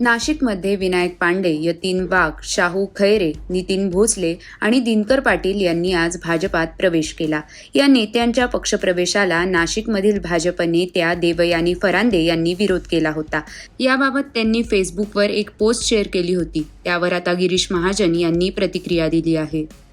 नाशिकमध्ये विनायक पांडे यतीन वाघ शाहू खैरे नितीन भोसले आणि दिनकर पाटील यांनी आज भाजपात प्रवेश केला. या नेत्यांच्या पक्षप्रवेशाला नाशिकमधील भाजप नेत्या देवयानी फरांदे यांनी विरोध केला होता. याबाबत त्यांनी फेसबुकवर एक पोस्ट शेअर केली होती. त्यावर आता गिरीश महाजन यांनी प्रतिक्रिया दिली आहे.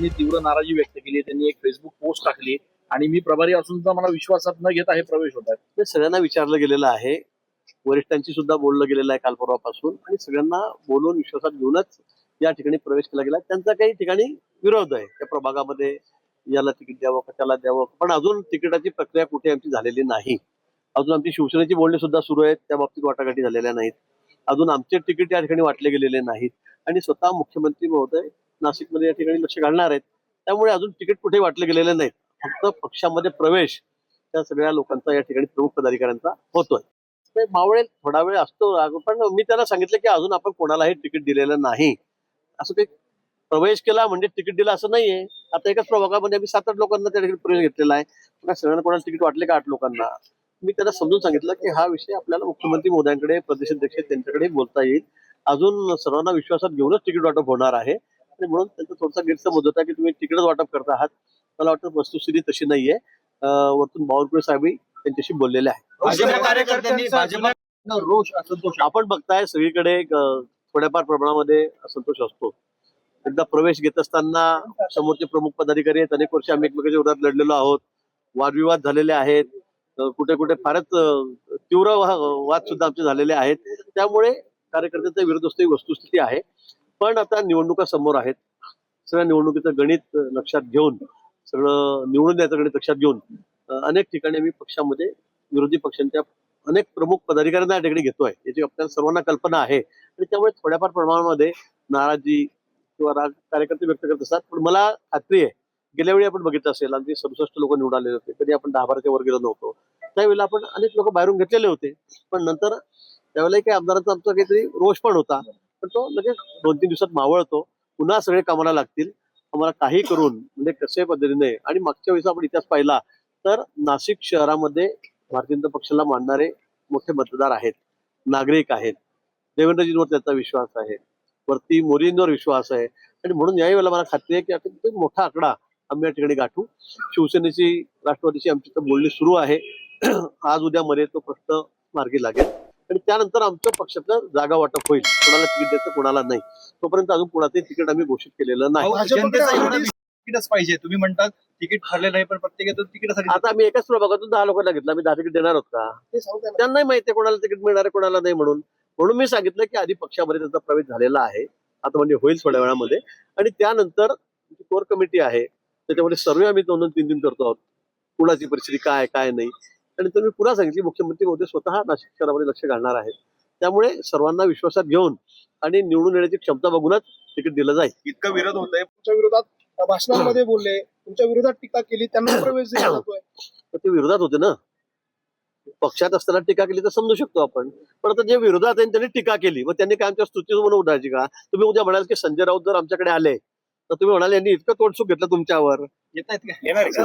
यांनी तीव्र नाराजी व्यक्त केली त्यांनी एक फेसबुक पोस्ट टाकली आणि मी प्रभारी असून सुद्धा मला विश्वासात न घेता हे प्रवेश होत आहेत. ते सगळ्यांना विचारलं गेलेलं आहे. वरिष्ठांची सुद्धा बोललं गेलेलं आहे काल परवापासून. आणि सगळ्यांना बोलून विश्वासात घेऊनच या ठिकाणी प्रवेश केला गेला. त्यांचा काही ठिकाणी विरोध आहे. त्या प्रभागामध्ये याला तिकीट द्यावं कशाला त्याला द्यावं पण अजून तिकिटाची प्रक्रिया कुठे आमची झालेली नाही. अजून आमची शिवसेनेची बोलणी सुद्धा सुरू आहेत. त्या बाबतीत वाटाघाटी झालेल्या नाहीत. अजून आमचे तिकीट या ठिकाणी वाटले गेलेले नाहीत. आणि स्वतः मुख्यमंत्री महोदय नाशिकमध्ये या ठिकाणी लक्ष घालणार आहेत. त्यामुळे अजून तिकीट कुठे वाटले गेलेले नाही फक्त पक्षामध्ये प्रवेश त्या सगळ्या लोकांचा या ठिकाणी प्रमुख पदाधिकाऱ्यांचा होतोय. ते थोडा वेळ असतो पण मी त्यांना सांगितलं की अजून आपण कोणालाही तिकीट दिलेलं नाही. असं काही प्रवेश केला म्हणजे तिकीट दिलं असं नाहीये. आता एकाच प्रभागामध्ये आम्ही सात आठ लोकांना त्या ठिकाणी प्रवेश घेतलेला आहे. सगळ्यांना कोणाला तिकीट वाटले का आठ लोकांना? मी त्यांना समजून सांगितलं की हा विषय आपल्याला मुख्यमंत्री मोद्यांकडे प्रदेशाध्यक्ष त्यांच्याकडे बोलता येईल. अजून सर्वांना विश्वासात घेऊनच तिकीट वाटप होणार आहे. आणि म्हणून त्यांचा थोडासा गैरसमज होता की तुम्ही तिकीटच वाटप करता आहात. मला वाटतं वस्तुस्थिती तशी नाहीये. वरतून बावनकुळे साहेबही त्यांच्याशी बोललेले आहे भाजप कार्यकर्त्यांनी भाजप रोष असंतोष. आपण बघताय सगळीकडे थोड्याफार प्रमाणामध्ये असंतोष असतो. एकदा प्रवेश घेत असताना समोरचे प्रमुख पदाधिकारी आहेत. अनेक वर्ष आम्ही एकमेकांच्या विरोधात लढलेलो आहोत. वादविवाद झालेले आहेत. कुठे कुठे फारच तीव्र वा- वाद सुद्धा आमचे झालेले आहेत. त्यामुळे कार्यकर्त्यांचा विरोध असतो. ही वस्तुस्थिती आहे. पण आता निवडणुका समोर आहेत. सगळ्या निवडणुकीचं गणित लक्षात घेऊन सगळं निवडून द्यायचं गणित लक्षात घेऊन अनेक ठिकाणी आम्ही पक्षामध्ये विरोधी पक्षांच्या अनेक प्रमुख पदाधिकाऱ्यांना या ठिकाणी घेतोय. याची आपल्याला सर्वांना कल्पना आहे. आणि त्यामुळे थोड्याफार प्रमाणामध्ये नाराजी किंवा राग कार्यकर्ते व्यक्त करत असतात. पण मला खात्री आहे गेल्या वेळी आपण बघितलं असेल आणि सदुसष्ट लोक निवडून आलेले होते. कधी आपण दहा बाराच्या वर गेलो नव्हतो. त्यावेळेला आपण अनेक लोक बाहेरून घेतलेले होते. पण नंतर त्यावेळेला काही आमदारांचा आमचा काहीतरी रोष पण होता. तर तो लगेच दोन तीन दिवसात मावळतो. पुन्हा सगळे कामाला लागतील. आम्हाला काही करून म्हणजे कसे पद्धतीने आणि मागच्या वेळेस आपण इतिहास पाहिला तर नाशिक शहरामध्ये भारतीय जनता पक्षाला मानणारे मोठे मतदार आहेत. नागरिक आहेत. देवेंद्रजींवर त्याचा विश्वास आहे. वरती मोदींवर विश्वास आहे. आणि म्हणून याही वेळेला मला खात्री आहे की आता मोठा आकडा आम्ही या ठिकाणी गाठू. शिवसेनेची राष्ट्रवादीची आमची बोलणी सुरू आहे. आज उद्या मध्ये तो प्रश्न मार्गी लागेल. आणि त्यानंतर आमचं पक्षाचं जागा वाटप होईल. कोणाला तिकीट द्यायचं कोणाला नाही. तोपर्यंत अजून कोणाचे तिकीट आम्ही घोषित केलेलं नाही. तिकीटच पाहिजे. तुम्ही म्हणतात तिकीट ठरले नाही पण प्रत्येकाचं तिकीटासाठी आता आम्ही एकाच प्रभागातून दहा लोकांना घेतलं. आम्ही दहा तिकीट देणार आहोत का? त्यांनाही माहिती आहे कोणाला तिकीट मिळणार आहे कोणाला नाही म्हणून. म्हणून मी सांगितलं की आधी पक्षामध्ये त्याचा प्रवेश झालेला आहे. आता म्हणजे होईल थोड्या वेळामध्ये. आणि त्यानंतर कोर कमिटी आहे त्याच्यामध्ये सर्वे आम्ही दोन दोन तीन तीन करतो आहोत. कुणाची परिस्थिती काय काय नाही. आणि तर मी पुन्हा सांगितली मुख्यमंत्री मोदी स्वतः नाशिक शहरामध्ये लक्ष घालणार आहेत. त्यामुळे सर्वांना विश्वासात घेऊन आणि निवडून येण्याची क्षमता बघूनच तिकीट दिलं जाईल. इतका विरोध होत आहे तुमच्या विरोधात भाषणांमध्ये बोलले तुमच्या विरोधात टीका केली त्यांना प्रवेश दिला जातोय. ते विरोधात होते ना? पक्षात असताना टीका केली तर समजू शकतो आपण. पण आता जे विरोधात आहे त्यांनी टीका केली. मग त्यांनी काय आमच्या स्तुती म्हणून उठायची का? तुम्ही उद्या म्हणाल की संजय राऊत जर आमच्याकडे आले तर तुम्ही म्हणाल यांनी इतकं तोडसुख घेतलं तुमच्यावर. येत येणार का?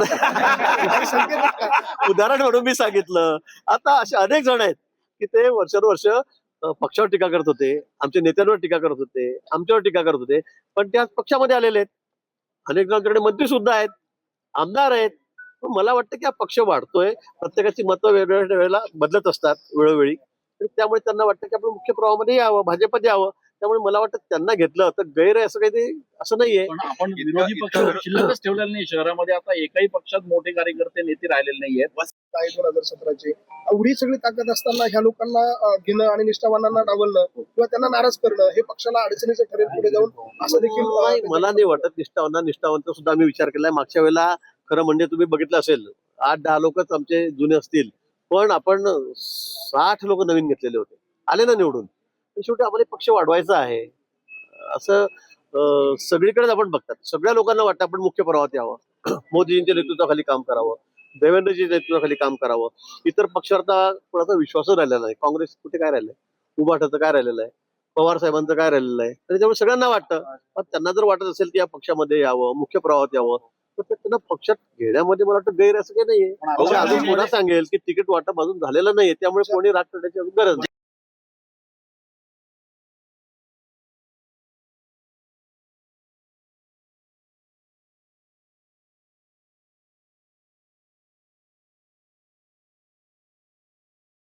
उदाहरण म्हणून मी सांगितलं. आता असे अनेक जण आहेत की ते वर्षानुवर्ष पक्षावर टीका करत होते आमच्या नेत्यांवर टीका करत होते आमच्यावर टीका करत होते पण ते आज पक्षामध्ये आलेले आहेत. अनेक जण आमच्याकडे मंत्री सुद्धा आहेत आमदार आहेत. पण मला वाटतं की हा पक्ष वाढतोय. प्रत्येकाची मतं वेगवेगळ्या वेळेला बदलत असतात वेळोवेळी. आणि त्यामुळे त्यांना वाटतं की आपण मुख्य प्रवाहामध्ये यावं भाजपात यावं. त्यामुळे मला वाटतं त्यांना घेतलं तर गैर आहे असं काही ते असं नाहीये. पण आपण विरोधी पक्ष शिल्लकच ठेवलेलं नाही. शहरामध्ये आता एकाही पक्षात मोठे कार्यकर्ते नेते राहिलेले नाहीयेत. दोन हजार सतराचे. एवढी सगळी ताकद असताना ह्या लोकांना घेणं आणि निष्ठावानांना डावलणं किंवा त्यांना नाराज करणं हे पक्षाला अडचणीचं ठरेल पुढे जाऊन असं देखील मला नाही वाटत निष्ठावंत निष्ठावंत सुद्धा आम्ही विचार केलाय. मागच्या वेळेला खरं म्हणजे तुम्ही बघितलं असेल आठ दहा लोकच आमचे जुने असतील. पण आपण साठ लोक नवीन घेतलेले होते. आले ना निवडून? शेवटी आम्हाला पक्ष वाढवायचा आहे. असं सगळीकडेच आपण बघतात. सगळ्या लोकांना वाटतं आपण मुख्य प्रवाहात यावं. मोदीजींच्या नेतृत्वाखाली काम करावं. देवेंद्रजी नेतृत्वाखाली काम करावं. इतर पक्षावर आता कोणाचा विश्वासच राहिलेला नाही. काँग्रेस कुठे काय राहिलंय? उभाटाचं काय राहिलेलं आहे? पवार साहेबांचं काय राहिलेलं आहे? त्याच्यामुळे सगळ्यांना वाटतं. पण त्यांना जर वाटत असेल की या पक्षामध्ये यावं मुख्य प्रवाहात यावं तर त्यांना पक्षात घेण्यामध्ये मला वाटतं गैर असं काही नाहीये. अजून पुन्हा सांगेल की तिकीट वाटप अजून झालेलं नाहीये. त्यामुळे कोणी राग करण्याची अजून गरज नाही.